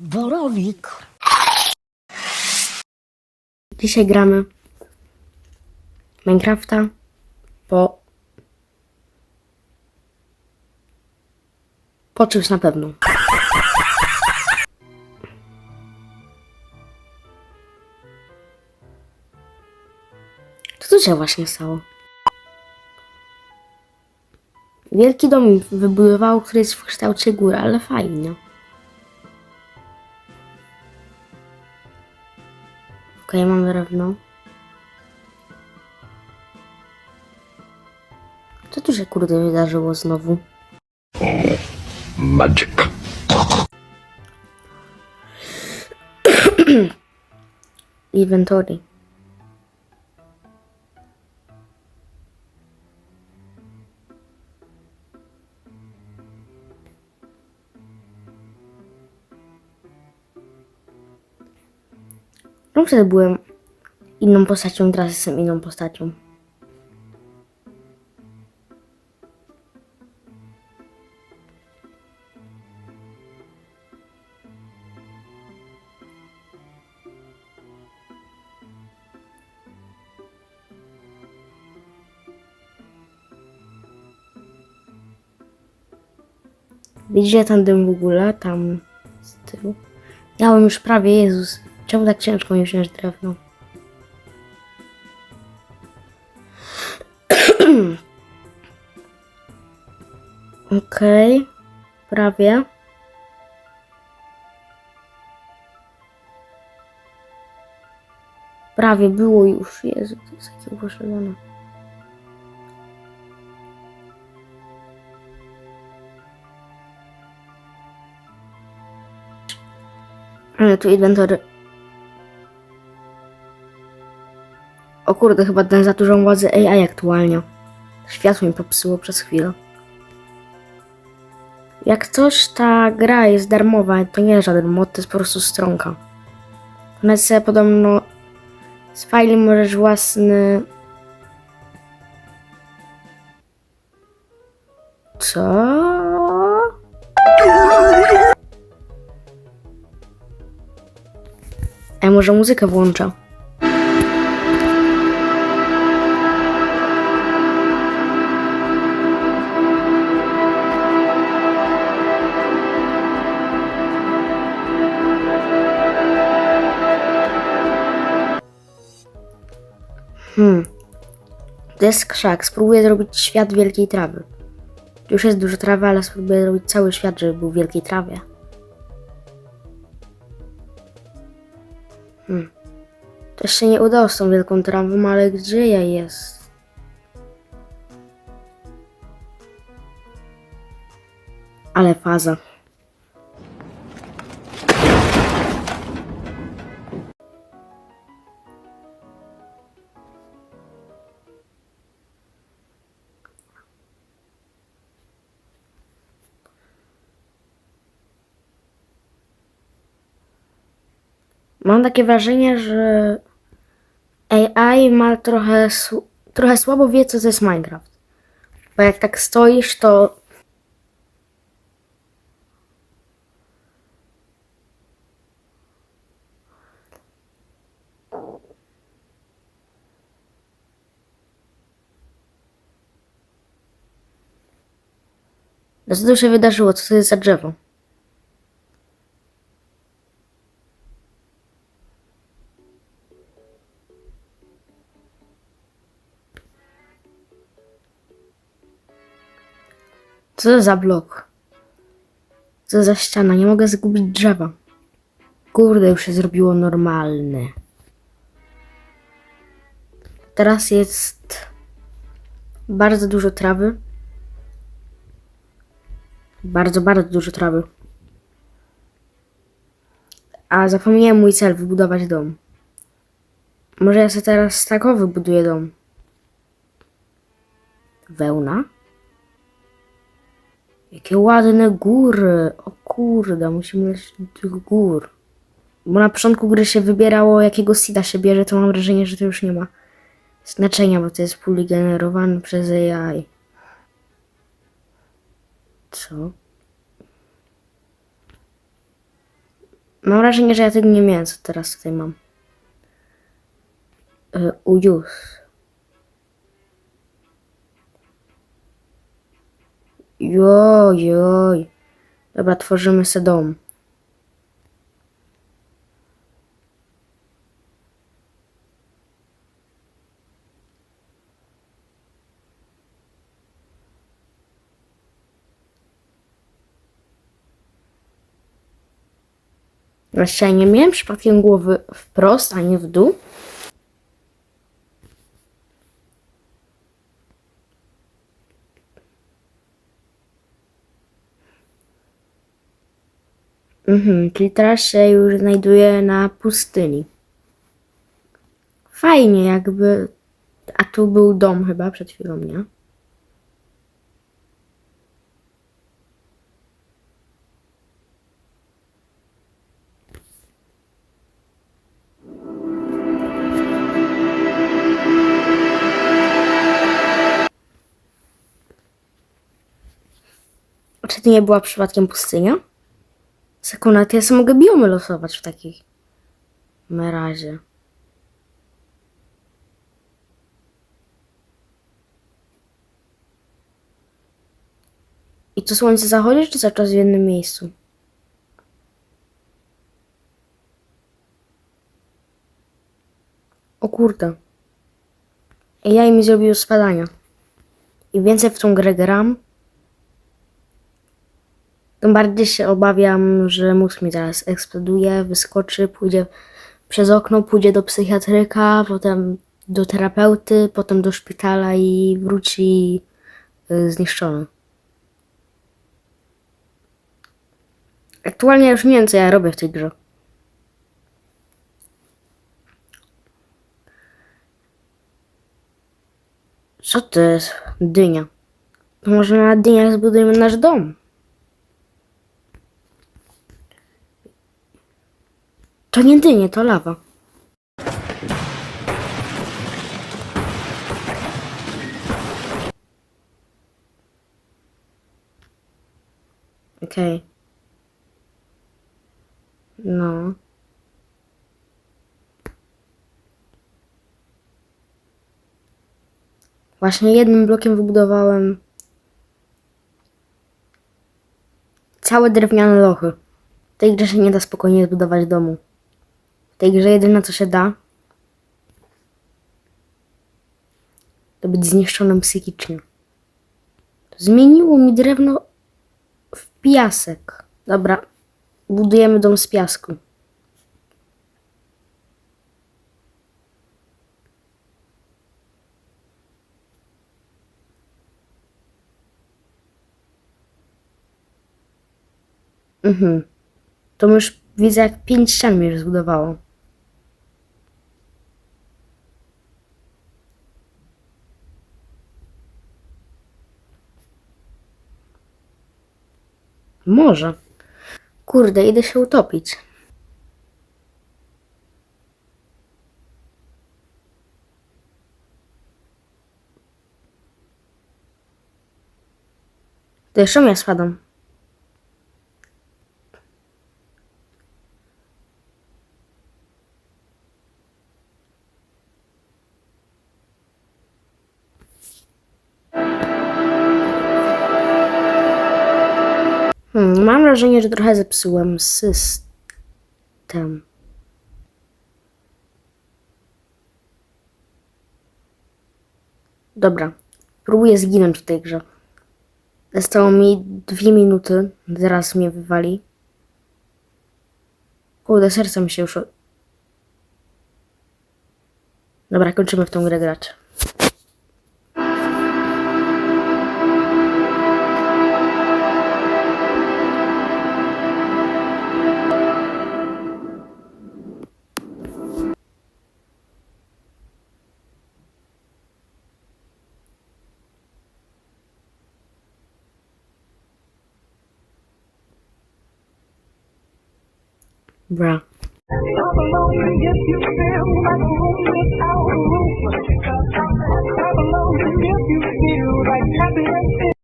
Borowik. Dzisiaj gramy Minecrafta po po czymś na pewno. Co się właśnie stało? Wielki dom wybudował, który jest w kształcie góry, ale fajnie. Okej, mamy drewno. Co tu się kurde wydarzyło znowu? Magic. Inventory. No wtedy byłem inną postacią, teraz jestem inną postacią. Widzicie ten dym w ogóle? Tam z tyłu. Już prawie, Jezus. Czemu tak ciężko mi wziąć drewno? Okej. Prawie. Prawie było już. Jezu, to jest takie upośledzone. Tu inwentory. O kurde, chyba ten za dużą władzę AI aktualnie. Światło mi popsuło przez chwilę. Jak coś, ta gra jest darmowa, to nie jest żaden mod, to jest po prostu stronka. Ona jest sobie podobno z fajli możesz własny... Co? A może muzykę włącza? Hmm. To jest krzak. Spróbuję zrobić świat wielkiej trawy. Już jest dużo trawy, ale spróbuję zrobić cały świat, żeby był w wielkiej trawie. To się nie udało z tą wielką trawą, ale gdzie ja jest? Ale faza. Mam takie wrażenie, że AI ma trochę, trochę słabo wie, co to jest Minecraft. Bo jak tak stoisz, to. Co tu się wydarzyło? Co to jest za drzewo? Co za blok? Co za ściana? Nie mogę zgubić drzewa. Kurde, już się zrobiło normalne. Teraz jest bardzo dużo trawy. Bardzo, bardzo dużo trawy. A zapomniałem mój cel, wybudować dom. Może ja sobie teraz takowy wybuduję dom. Wełna? Jakie ładne góry. O kurde, musimy lecieć do tych gór. Bo na początku gry się wybierało, jakiego seeda się bierze, to mam wrażenie, że to już nie ma znaczenia, bo to jest puli generowany przez AI. Co? Mam wrażenie, że ja tego nie miałem, co teraz tutaj mam. Y, Ujus. Joj, joj. Dobra, tworzymy se dom. Właściwie nie miałem przypadkiem głowy wprost, a nie w dół. Mhm, czyli teraz się już znajduję na pustyni. Fajnie, jakby. A tu był dom chyba przed chwilą, nie? Czy to nie była przypadkiem pustynia? Sekunda, to ja sobie mogę biomy losować w takiej razie. I to słońce zachodzi, czy cały czas w jednym miejscu? O kurde. AI mi zrobił spadania. Im więcej w tą grę gram, tym bardziej się obawiam, że mózg mi zaraz eksploduje, wyskoczy, pójdzie przez okno, pójdzie do psychiatryka, potem do terapeuty, potem do szpitala i wróci y, zniszczony. Aktualnie już nie wiem, co ja robię w tej grze. Co to jest? Dynia. To może na dyniach zbudujemy nasz dom. To nie dynie, to lawa. Okej. No. Właśnie jednym blokiem wybudowałem całe drewniane lochy. W tej grze się nie da spokojnie zbudować domu. Tej grze jedyne co się da to być zniszczonym psychicznie. Zmieniło mi drewno w piasek. Dobra, budujemy dom z piasku. Mhm. To już widzę, jak pięć ścian mi już zbudowało. Może. Kurde, idę się utopić. To jeszcze ja spadam. Mam wrażenie, że trochę zepsułem system. Dobra, próbuję zginąć w tej grze. Zostało mi dwie minuty, zaraz mnie wywali. Kurde, serce mi się już... Dobra, kończymy w tą grę grać. Bruh.